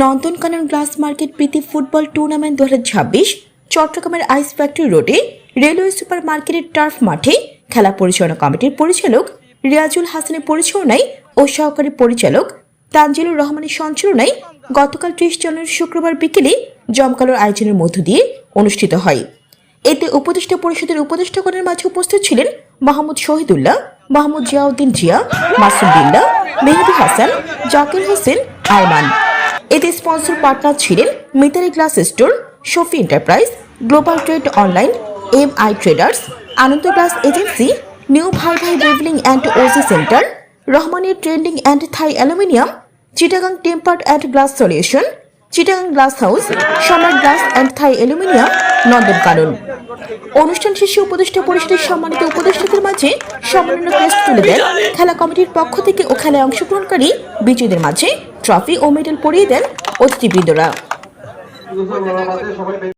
Nandankanan glass market প্রীতি football tournament দু হাজার ছাব্বিশ, চট্টগ্রামের আইস ফ্যাক্টরি রোডে রেলওয়ে সুপার মার্কেটের টার্ফ মাঠে খেলা পরিচালনা কমিটির পরিচালক রিয়াজুল হাসানের পরিচালনায় ও সহকারী পরিচালক তানজিলুর রহমানের সঞ্চালনায় গতকাল ত্রিশ জানুয়ারি শুক্রবার বিকেলে জমকালোর আয়োজনের মধ্য দিয়ে অনুষ্ঠিত হয়। এতে উপদেষ্টা পরিষদের উপদেষ্টাগণের মাঝে উপস্থিত ছিলেন মাহমুদ শহীদুল্লাহ, মাহমুদ জিয়াউদ্দিন জিয়া, মাসুম মেহেদি হাসান, জাকির হোসেন, আরমান। এতে স্পন্সর পার্টনার ছিলেন Mitari glass store, Shafi enterprise, global trade online M I traders, Ananda glass agency, new Bhai Bhai ডেভেলিং and ওজি সেন্টার, রহমানের trending and Thai aluminium, Chittagong tempered and glass solution, Chittagong glass house, Samrat glass and Thai aluminium Nandankanan অনুষ্ঠান শেষে উপদেষ্টা পরিষদের সম্মানিত উপদেষ্টাদের মাঝে সম্মাননা ক্রেস্ট তুলে দেন খেলা কমিটির পক্ষ থেকে ও খেলায় অংশগ্রহণকারী বিজয়ীদের মাঝে ট্রফি ও মেডেল পরিয়ে দেন অতিথিবৃন্দরা।